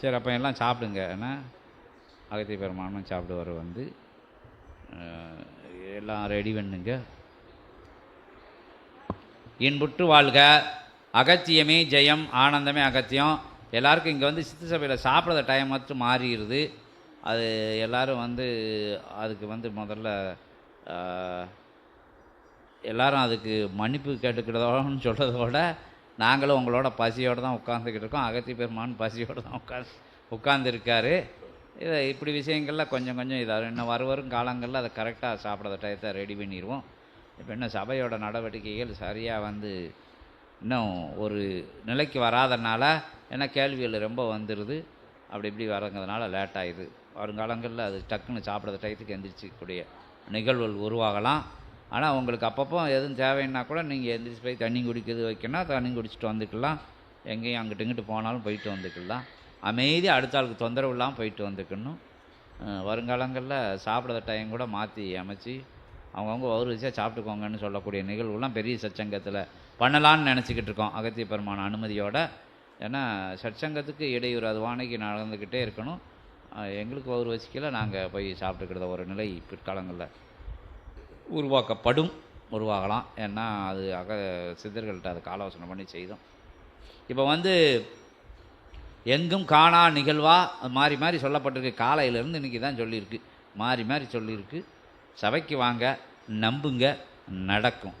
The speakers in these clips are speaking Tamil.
சரி அப்போ எல்லாம் சாப்பிடுங்க. ஏன்னா அகத்திய பெருமானும் சாப்பிடுவார் வந்து. எல்லாம் ரெடி பண்ணுங்க. இன்புற்று வாழ்க. அகத்தியமே ஜெயம் ஆனந்தமே அகத்தியம். எல்லாருக்கும் இங்கே வந்து சித்து சபையில் சாப்பிட்ற டைம் மட்டும் மாறிடுது. அது எல்லாரும் வந்து அதுக்கு வந்து முதல்ல எல்லாரும் அதுக்கு மன்னிப்பு கேட்டுக்கிறதோன்னு சொல்கிறதோட நாங்களும் உங்களோட பசியோடு தான் உட்காந்துக்கிட்டு இருக்கோம். அகத்தி பெருமான் பசியோடு தான் உட்காந்து உட்காந்துருக்காரு இதை இப்படி விஷயங்கள்லாம் கொஞ்சம் கொஞ்சம் இதாக இன்னும் வரும் வரும் காலங்களில் அதை கரெக்டாக சாப்பிட்ற டயத்தை ரெடி பண்ணிடுவோம். இப்போ என்ன சபையோட நடவடிக்கைகள் சரியாக வந்து இன்னும் ஒரு நிலைக்கு வராதனால ஏன்னா கேள்விகள் ரொம்ப வந்துடுது அப்படி இப்படி வரங்கிறதுனால லேட் ஆகுது வருங்காலங்களில் அது டக்குன்னு சாப்பிட்ற டயத்துக்கு எந்திரிச்சிக்கூடிய நிகழ்வுகள் உருவாகலாம். ஆனால் உங்களுக்கு அப்பப்போ எதுவும் தேவைன்னா கூட நீங்கள் எந்திரிச்சு போய் தண்ணி குடிக்கிறது வைக்கணும் தண்ணி குடிச்சிட்டு வந்துக்கலாம். எங்கேயும் அங்கிட்டு இங்கிட்டு போனாலும் போயிட்டு வந்துக்கலாம். அமைதி அடுத்த ஆளுக்கு தொந்தரவு இல்லாமல் போயிட்டு வந்துக்கணும். வருங்காலங்களில் சாப்பிட்ற டைம் கூட மாற்றி அமைச்சு அவங்கவுங்க ஒரு விஷயம் சாப்பிட்டுக்கோங்கன்னு சொல்லக்கூடிய நிகழ்வுலாம் பெரிய சச்சங்கத்தில் பண்ணலான்னு நினச்சிக்கிட்டு இருக்கோம். அகத்திய பெருமான அனுமதியோட. ஏன்னா சச்சங்கத்துக்கு இடையூறு அது வாடகைக்கு நடந்துக்கிட்டே இருக்கணும். எங்களுக்கு ஒரு வசிக்கல நாங்கள் போய் சாப்பிட்டுக்கிறத ஒரு நிலை பிற்காலங்களில். உருவாக்கப்படும் உருவாகலாம். ஏன்னா அது அக சித்தர்கள்ட்ட அது காலோசனை பண்ணி செய்தோம். இப்போ வந்து எங்கும் காணா நிகழ்வா மாறி மாறி சொல்லப்பட்டிருக்கு. காலையிலேருந்து இன்றைக்கி தான் சொல்லியிருக்கு. மாறி மாறி சொல்லியிருக்கு. சபைக்கு வாங்க நம்புங்க நடக்கும்.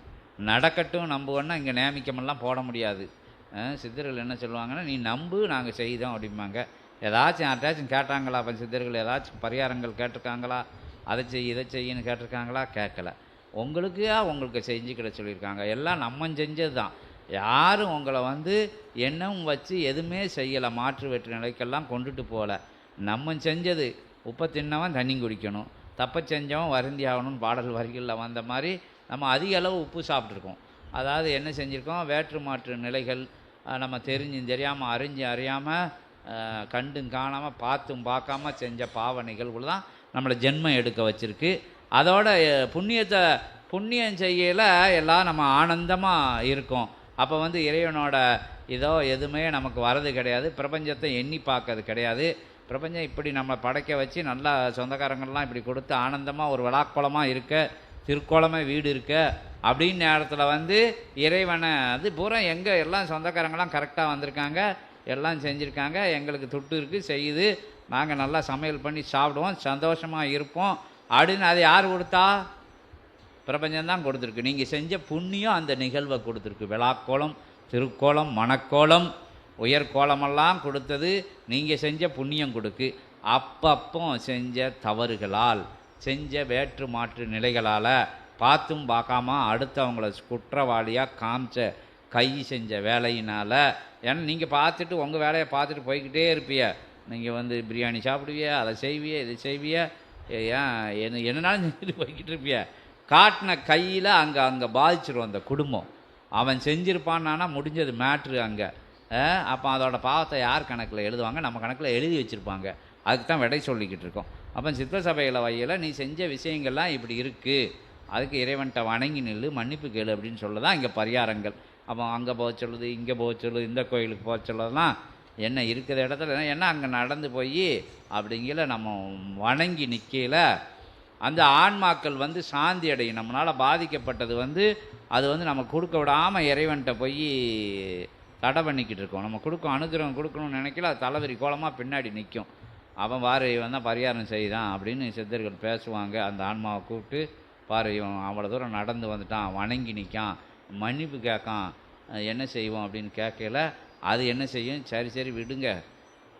நடக்கட்டும் நம்புவோன்னா இங்கே நியமிக்கமெல்லாம் போட முடியாது. சித்தர்கள் என்ன சொல்லுவாங்கன்னா நீ நம்பு நாங்கள் செய்தோம் அப்படிம்பாங்க. ஏதாச்சும் யார்ட்டாச்சும் கேட்டாங்களா? அப்போ சித்தர்கள் ஏதாச்சும் பரிகாரங்கள் கேட்டிருக்காங்களா? அதை செய் இதை செய்யன்னு கேட்டிருக்காங்களா? கேட்கல. உங்களுக்கு உங்களுக்கு செஞ்சுக்கிட சொல்லியிருக்காங்க. எல்லாம் நம்ம செஞ்சது தான் யாரும் உங்களை வந்து எண்ணம் வச்சு எதுவுமே செய்யலை. மாற்று வெற்று நிலைக்கெல்லாம் கொண்டுட்டு போகல நம்ம செஞ்சது உப்பை தின்னவன் தண்ணி குடிக்கணும். தப்பை செஞ்சவன் வருந்தி ஆகணும்னு பாடல் வரிகளில் வந்த மாதிரி நம்ம அதிக அளவு உப்பு சாப்பிட்ருக்கோம் அதாவது என்ன செஞ்சுருக்கோம்? வேற்று மாற்று நிலைகள் நம்ம தெரிஞ்சும் தெரியாமல் அறிஞ்சு அறியாமல் கண்டும் காணாமல் பார்த்தும் பார்க்காம செஞ்ச பாவ நிகழ்வுகள் தான் நம்மளை ஜென்மம் எடுக்க வச்சுருக்கு. அதோட புண்ணியத்தை புண்ணியம் செய்யல எல்லாம் நம்ம ஆனந்தமாக இருக்கும். அப்போ வந்து இறைவனோட இதோ எதுவுமே நமக்கு வரது கிடையாது. பிரபஞ்சத்தை எண்ணி பார்க்கறது கிடையாது. பிரபஞ்சம் இப்படி நம்ம படைக்க வச்சு நல்லா சொந்தக்காரங்கள்லாம் இப்படி கொடுத்து ஆனந்தமாக ஒரு விழாக்குளமாக இருக்க திருக்கோளமே வீடு இருக்க அப்படின்னு நேரத்தில் வந்து இறைவனை அது பூரா எங்கே எல்லாம் சொந்தக்காரங்களாம் கரெக்டாக வந்திருக்காங்க எல்லாம் செஞ்சுருக்காங்க எங்களுக்கு துட்டு இருக்குது செய்யுது. நாங்கள் நல்லா சமையல் பண்ணி சாப்பிடுவோம் சந்தோஷமாக இருப்போம். அப்படின்னு அதை யார் கொடுத்தா? பிரபஞ்சம் தான் கொடுத்துருக்கு. நீங்கள் செஞ்ச புண்ணியம் அந்த நிகழ்வை கொடுத்துருக்கு. விழாக்கோலம் திருக்கோலம் மணக்கோலம் உயர்கோலமெல்லாம் கொடுத்தது நீங்கள் செஞ்ச புண்ணியம் கொடுக்கு. அப்பப்போ செஞ்ச தவறுகளால் செஞ்ச வேற்று மாற்று நிலைகளால் பார்த்தும் பார்க்காம அடுத்தவங்கள குற்றவாளியாக காமிச்ச கை செஞ்ச வேலையினால் ஏன்னா நீங்கள் பார்த்துட்டு உங்கள் வேலையை பார்த்துட்டு போய்கிட்டே இருப்பிய. நீங்கள் வந்து பிரியாணி சாப்பிடுவிய அதை செய்வியா இதை செய்வியா? ஏன் என்ன என்னனாலும் செஞ்சுட்டு போய்கிட்டு இருப்பியா? காட்டின கையில் அங்கே அங்கே பாதிச்சிடும் அந்த குடும்பம். அவன் செஞ்சிருப்பான்னா முடிஞ்சது மேட்ரு அங்கே. அப்போ அதோட பாவத்தை யார் கணக்கில் எழுதுவாங்க? நம்ம கணக்கில் எழுதி வச்சுருப்பாங்க. அதுக்கு தான் விடை சொல்லிக்கிட்டு இருக்கோம். அப்போ சித்த சபையில் வகையில் நீ செஞ்ச விஷயங்கள்லாம் இப்படி இருக்குது அதுக்கு இறைவன்கிட்ட வணங்கி நில்லு மன்னிப்பு கேளு அப்படின்னு சொல்ல தான் இங்கே பரிகாரங்கள். அப்போ அங்கே போக சொல்லுது இங்கே போக சொல்லுது இந்த கோயிலுக்கு போக சொல்லலாம் என்ன இருக்கிற இடத்துல என்ன அங்கே நடந்து போய் அப்படிங்கிற நம்ம வணங்கி நிற்கையில் அந்த ஆன்மாக்கள் வந்து சாந்தி அடையும். நம்மளால் பாதிக்கப்பட்டது வந்து அது வந்து நம்ம கொடுக்க விடாமல் இறைவன்கிட்ட போய் தடை பண்ணிக்கிட்டு இருக்கோம். நம்ம கொடுக்கும் அனுகிரகம் கொடுக்கணும்னு நினைக்கல அது தலைவரி கோலமாக பின்னாடி நிற்கும் அவன் பாரு இவன் தான் பரிகாரம் செய்தான் அப்படின்னு சித்தர்கள் பேசுவாங்க. அந்த ஆன்மாவை கூப்பிட்டு பாரு இவன் அவ்வளோ தூரம் நடந்து வந்துட்டான் வணங்கி நிற்கான் மன்னிப்பு கேட்கான் என்ன செய்வோம் அப்படின்னு கேட்கல அது என்ன செய்யும்? சரி சரி விடுங்க.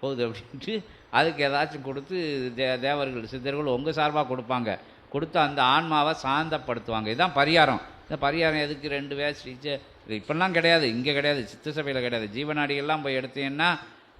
போகுது அப்படின்ட்டு அதுக்கு ஏதாச்சும் கொடுத்து தே தேவர்கள் சித்தர்கள் உங்கள் சார்பாக கொடுப்பாங்க. கொடுத்து அந்த ஆன்மாவை சாந்தப்படுத்துவாங்க. இதுதான் பரிகாரம். இந்த பரிகாரம் எதுக்கு ரெண்டு வேஸ்ட் இது இப்பெல்லாம் கிடையாது. இங்கே கிடையாது. சித்த சபையில் கிடையாது. ஜீவநாடிகள்லாம் போய் எடுத்தீங்கன்னா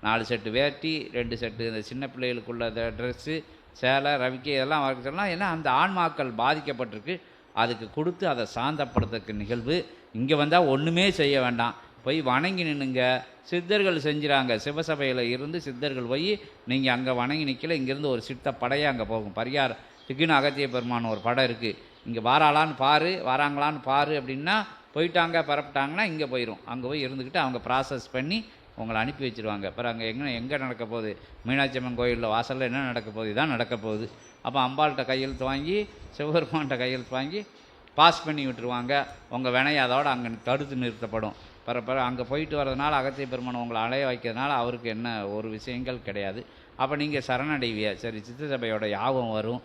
நாலு செட்டு வேட்டி ரெண்டு செட்டு இந்த சின்ன பிள்ளைகளுக்குள்ள ட்ரெஸ்ஸு சேலை ரவிக்கை இதெல்லாம் வர சொல்லலாம் ஏன்னா அந்த ஆன்மாக்கள் பாதிக்கப்பட்டிருக்கு. அதுக்கு கொடுத்து அதை சாந்தப்படுத்துறதுக்கு நிகழ்வு. இங்கே வந்தால் ஒன்றுமே செய்ய வேண்டாம். போய் வணங்கி நின்னுங்க. சித்தர்கள் செஞ்சுறாங்க. சிவசபையில் இருந்து சித்தர்கள் போய் நீங்கள் அங்கே வணங்கி நிற்கல இங்கேருந்து ஒரு சித்த படையே அங்கே போகும். பரியார் திக்குன்னு அகத்திய பெருமான் ஒரு படம் இருக்குது இங்கே வாராளான்னு பாரு வராங்களான்னு பாரு அப்படின்னா போயிட்டாங்க பரப்பிட்டாங்கன்னா இங்கே போயிடும் அங்கே போய் இருந்துக்கிட்டு அவங்க ப்ராசஸ் பண்ணி உங்களை அனுப்பி வச்சுருவாங்க. அப்புறம் அங்கே எங்கே எங்கே நடக்க போகுது? மீனாட்சி அம்மன் கோயிலில் வாசலில் என்ன நடக்க போகுது? இதான் நடக்க போகுது. அப்போ அம்பாள்கிட்ட கையெழுத்து வாங்கி சிவபெருமான்கிட்ட கையெழுத்து வாங்கி பாஸ் பண்ணி விட்டுருவாங்க. உங்கள் வினையை அதோட அங்கே தடுத்து நிறுத்தப்படும். பிற பிற அங்கே போயிட்டு வரதுனால அகத்திய பெருமான் உங்களை அலைய வைக்கிறதுனால அவருக்கு என்ன ஒரு விஷயங்கள் கிடையாது. அப்போ நீங்கள் சரணடைவிய? சரி சித்த சபையோட யாபம் வரும்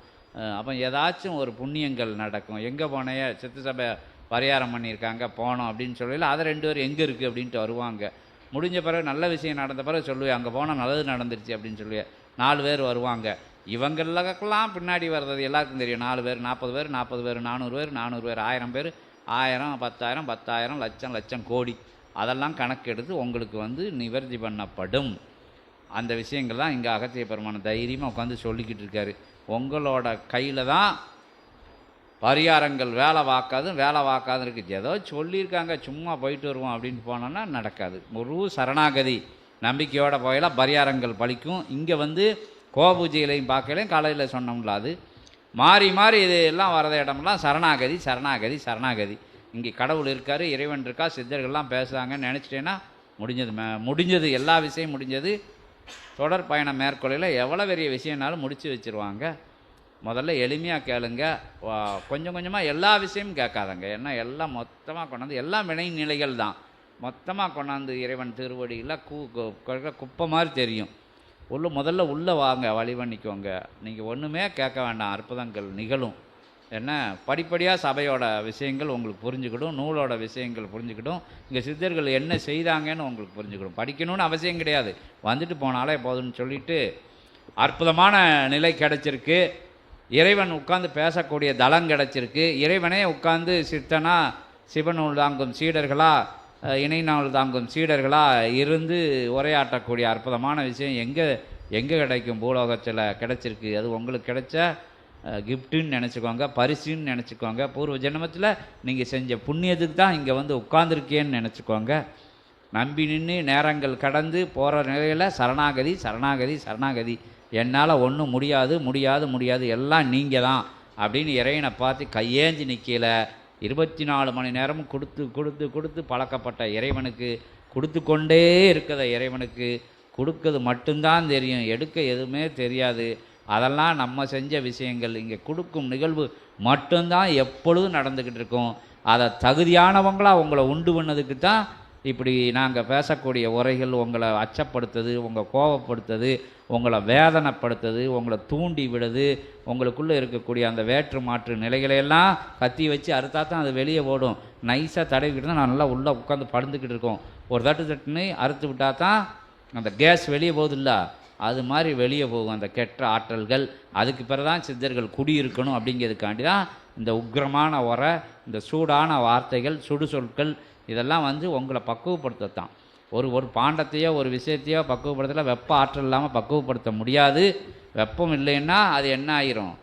அப்போ ஏதாச்சும் ஒரு புண்ணியங்கள் நடக்கும். எங்கே போனைய? சித்த சபை பரிகாரம் பண்ணியிருக்காங்க போனோம் அப்படின்னு சொல்லல அதை ரெண்டு பேரும் எங்கே இருக்குது அப்படின்ட்டு வருவாங்க. முடிஞ்ச பிறகு நல்ல விஷயம் நடந்த பிறகு சொல்லுவேன் அங்கே போனால் நல்லது நடந்துருச்சு அப்படின்னு சொல்லுவேன். நாலு பேர் வருவாங்க. இவங்களுக்கெல்லாம் பின்னாடி வர்றது எல்லாருக்கும் தெரியும். நாலு பேர் நாற்பது பேர் நாற்பது பேர் நானூறு பேர் நானூறு பேர் ஆயிரம் பேர் ஆயிரம் பத்தாயிரம் பத்தாயிரம் லட்சம் லட்சம் கோடி. அதெல்லாம் கணக்கெடுத்து உங்களுக்கு வந்து நிவர்த்தி பண்ணப்படும். அந்த விஷயங்கள் தான் இங்கே அகத்திய பெருமான தைரியமாக உட்காந்து சொல்லிக்கிட்டு இருக்காரு. உங்களோட கையில் தான் பரிகாரங்கள் வேலை பார்க்காதும் வேலை வாக்காது இருக்குது ஏதோ சொல்லியிருக்காங்க சும்மா போயிட்டு வருவோம் அப்படின்னு போனோன்னா நடக்காது. ஒரு சரணாகதி. நம்பிக்கையோடு போயில பரிகாரங்கள் பழிக்கும். இங்கே வந்து கோபூஜையிலையும் பார்க்கலையும் காலையில் சொன்னோம்ல அது. மாறி மாறி இது எல்லாம் வரத இடமெல்லாம் சரணாகதி சரணாகதி சரணாகதி. இங்கே கடவுள் இருக்கார் இறைவன் இருக்கா சித்தர்கள்லாம் பேசுகிறாங்கன்னு நினச்சிட்டேன்னா முடிஞ்சது மே- முடிஞ்சது எல்லா விஷயம் முடிஞ்சது. தொடர் பயணம் மேற்கொள்ளையில் எவ்வளோ பெரிய விஷயம்னாலும் முடித்து வச்சிருவாங்க. முதல்ல எளிமையாக கேளுங்க. கொஞ்சம் கொஞ்சமாக எல்லா விஷயமும் கேட்காதங்க. ஏன்னா எல்லாம் மொத்தமாக கொண்டாந்து எல்லாம் வினை நிலைகள் தான். மொத்தமாக கொண்டாந்து இறைவன் திருவடியில் கூ கு- குப்பை மாதிரி தெரியும். உள்ள முதல்ல உள்ளே வாங்க வழி பண்ணிக்கோங்க. நீங்கள் ஒன்றுமே கேட்க வேண்டாம் அற்புதங்கள் நிகழும். என்ன? படிப்படியாக சபையோட விஷயங்கள் உங்களுக்கு புரிஞ்சுக்கிடும் நூலோட விஷயங்கள் புரிஞ்சுக்கிடும். இங்கே சித்தர்கள் என்ன செய்தாங்கன்னு உங்களுக்கு புரிஞ்சுக்கிடும். படிக்கணும்னு அவசியம் கிடையாது. வந்துட்டு போனாலே போதும்னு சொல்லிட்டு அற்புதமான நிலை கிடச்சிருக்கு. இறைவன் உட்கார்ந்து பேசக்கூடிய தளம் கிடச்சிருக்கு. இறைவனே உட்கார்ந்து சித்தனா சிவன் தாங்கும் சீடர்களாக இணை நாள் தாங்கும் சீடர்களாக இருந்து உரையாற்றக்கூடிய அற்புதமான விஷயம் எங்கே எங்கே கிடைக்கும்? பூலோகத்தில் கிடைச்சிருக்கு. அது உங்களுக்கு கிடைச்ச கிஃப்ட்டுன்னு நினச்சிக்கோங்க பரிசுன்னு நினச்சிக்கோங்க. பூர்வ ஜென்மத்தில் நீங்கள் செஞ்ச புண்ணியத்துக்கு தான் இங்கே வந்து உட்காந்துருக்கேன்னு நினச்சிக்கோங்க. நம்பி நின்று நேரங்கள் கடந்து போகிற நிலையில் சரணாகதி சரணாகதி சரணாகதி. என்னால் ஒன்றும் முடியாது முடியாது முடியாது. எல்லாம் நீங்கள் தான் அப்படின்னு இறைவனை பார்த்து கையேந்தி நிற்கல இருபத்தி நாலு மணி நேரமும் கொடுத்து கொடுத்து கொடுத்து பழக்கப்பட்ட இறைவனுக்கு கொடுத்து கொண்டே இருக்கிற இறைவனுக்கு கொடுக்கிறது மட்டும்தான் தெரியும். எடுக்க எதுவுமே தெரியாது. அதெல்லாம் நம்ம செஞ்ச விஷயங்கள் இங்கே கொடுக்கும் நிகழ்வு மட்டும்தான் எப்பொழுதும் நடந்துக்கிட்டு இருக்கும். அதை தகுதியானவங்களாக உங்களை உண்டு பண்ணதுக்கு தான் இப்படி நாங்கள் பேசக்கூடிய உரைகள் உங்களை அச்சப்படுத்துது உங்கள் கோபப்படுத்துது உங்களை வேதனைப்படுத்துது உங்களை தூண்டி விடுது. உங்களுக்குள்ளே இருக்கக்கூடிய அந்த வேற்று மாற்று நிலைகளையெல்லாம் கத்தி வச்சு அறுத்தா தான் அது வெளியே ஓடும். நைஸாக தடவிக்கிட்டு தான் நல்லா உள்ளே உட்காந்து படுந்துக்கிட்டு இருக்கோம். ஒரு தட்டு தட்டுன்னு அறுத்து விட்டா தான் அந்த கேஸ் வெளியே போகுதுல்ல? அது மாதிரி வெளியே போகும் அந்த கெட்ட ஆற்றல்கள். அதுக்கு பிறகு தான் சித்தர்கள் குடியிருக்கணும் அப்படிங்கிறதுக்காண்டி தான் இந்த உக்கிரமான உரை இந்த சூடான வார்த்தைகள் சுடு சொற்கள் இதெல்லாம் வந்து உங்களை பக்குவப்படுத்தத்தான். ஒரு ஒரு பாண்டத்தையோ ஒரு விஷயத்தையோ பக்குவப்படுத்தல வெப்ப ஆற்றல் இல்லாமல் பக்குவப்படுத்த முடியாது. வெப்பம் இல்லைன்னா அது என்ன ஆயிரும்?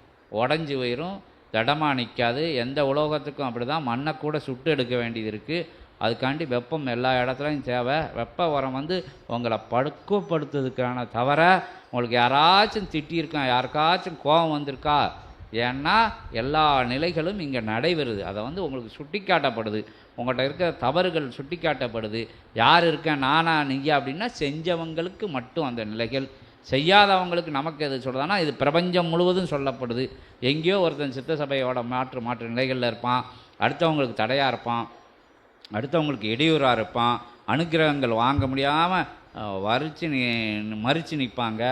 உடஞ்சி போயிடும் திடமா நிற்காது எந்த உலோகத்துக்கும் அப்படி தான் மண்ணை கூட சுட்டு எடுக்க வேண்டியது இருக்குது அதுக்காண்டி வெப்பம் எல்லா இடத்துலையும் தேவை. வெப்ப உரம் வந்து உங்களை படுக்கப்படுத்துறதுக்கான தவிர உங்களுக்கு யாராச்சும் திட்டியிருக்கான் யாருக்காச்சும் கோபம் வந்திருக்கா? ஏன்னா எல்லா நிலைகளும் இங்கே நடைபெறுது. அதை வந்து உங்களுக்கு சுட்டி காட்டப்படுது உங்கள்கிட்ட இருக்கிற தவறுகள் சுட்டிக்காட்டப்படுது. யார் இருக்கேன் நானா நீங்க அப்படின்னா செஞ்சவங்களுக்கு மட்டும் அந்த நிலைகள். செய்யாதவங்களுக்கு நமக்கு எது சொல்கிறதுனா இது பிரபஞ்சம் முழுவதும் சொல்லப்படுது. எங்கேயோ ஒருத்தன் சித்த சபையோட மாற்று மாற்று நிலைகளில் இருப்பான். அடுத்தவங்களுக்கு தடையாக இருப்பான். அடுத்தவங்களுக்கு இடையூறாக இருப்பான். அனுக்கிரகங்கள் வாங்க முடியாமல் வரிச்சு நி மறித்து நிற்பாங்க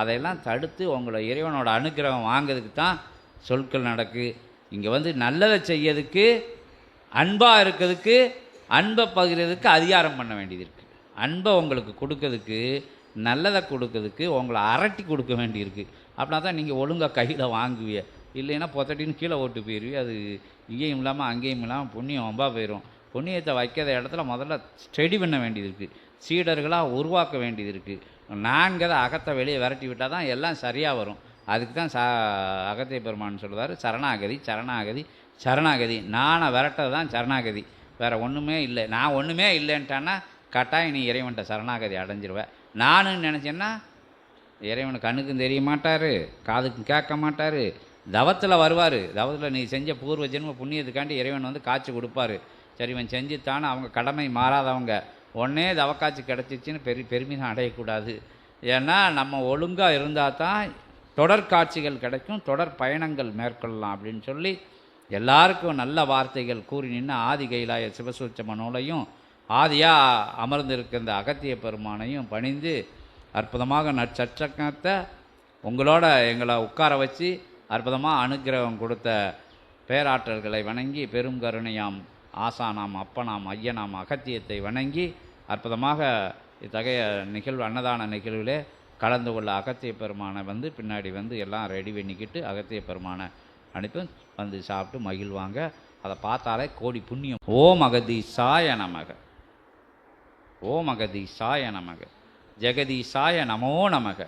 அதையெல்லாம் தடுத்து உங்களை இறைவனோட அனுக்கிரகம் வாங்கிறதுக்கு தான் சொற்கள் நடக்கு. இங்கே வந்து நல்லதை செய்யறதுக்கு அன்பாக இருக்கிறதுக்கு அன்பை பகிர்றதுக்கு அதிகாரம் பண்ண வேண்டியது இருக்குது அன்பை உங்களுக்கு கொடுக்கறதுக்கு நல்லதை கொடுக்கறதுக்கு உங்களை அரட்டி கொடுக்க வேண்டியிருக்கு அப்படின்னா தான் நீங்கள் ஒழுங்காக கையில் வாங்குவீங்க. இல்லைன்னா பொத்தட்டின்னு கீழே ஓட்டு போயிடுவீ அது இங்கேயும் இல்லாமல் அங்கேயும் இல்லாமல் புண்ணியம் வம்பா போயிடும் புண்ணியத்தை வைக்கிற இடத்துல முதல்ல ஸ்டடி பண்ண வேண்டியது இருக்குது சீடர்களாக உருவாக்க வேண்டியது இருக்குது நான்கதை அகத்தை வெளியே விரட்டி விட்டால் தான் எல்லாம் சரியாக வரும். அதுக்கு தான் சா அகத்திய பெருமான் சொல்கிறார் சரணாகதி சரணாகதி சரணாகதி. நானை விரட்டது தான் சரணாகதி. வேறு ஒன்றுமே இல்லை. நான் ஒன்றுமே இல்லைன்ட்டான்னா கட்டாயம் நீ இறைவன்கிட்ட சரணாகதி அடைஞ்சிருவேன் நானுன்னு நினச்சேன்னா இறைவன் கண்ணுக்கும் தெரிய மாட்டார் காதுக்கும் கேட்க மாட்டார். தவத்தில் வருவார். தவத்தில் நீ செஞ்ச பூர்வ ஜென்ம புண்ணியத்துக்காண்டி இறைவன் வந்து காட்சி கொடுப்பாரு. சரி இவன் செஞ்சுத்தானே அவங்க கடமை மாறாதவங்க. உடனே தவக்காட்சி கிடச்சிச்சின்னு பெரி பெருமிதம் அடையக்கூடாது. ஏன்னா நம்ம ஒழுங்காக இருந்தால் தான் தொடர் காட்சிகள் கிடைக்கும் தொடர் பயணங்கள் மேற்கொள்ளலாம் அப்படின்னு சொல்லி எல்லாருக்கும் நல்ல வார்த்தைகள் கூறி நின்று ஆதி கைலாய சிவசூச்சம நூலையும் ஆதியாக அமர்ந்திருக்கின்ற அகத்திய பெருமானையும் பணிந்து அற்புதமாக நற்சக்கத்தை உங்களோட எங்களை உட்கார வச்சு அற்புதமாக அனுக்கிரகம் கொடுத்த பேராற்றல்களை வணங்கி பெரும் கருணையாம் ஆசானாம் அப்பனாம் ஐயனாம் அகத்தியத்தை வணங்கி அற்புதமாக இத்தகைய நிகழ்வு அன்னதான நிகழ்விலே கலந்து கொள்ள அகத்திய பெருமானை வந்து பின்னாடி வந்து எல்லாம் ரெடி பண்ணிக்கிட்டு அகத்திய பெருமானை அனுப்பி வந்து சாப்பிட்டு மகிழ்வாங்க. அதை பார்த்தாலே கோடி புண்ணியம். ஓம் அகதீசாய நமக. ஓம் அகதீசாய நமக. ஜெகதீசாய நமோ நமக.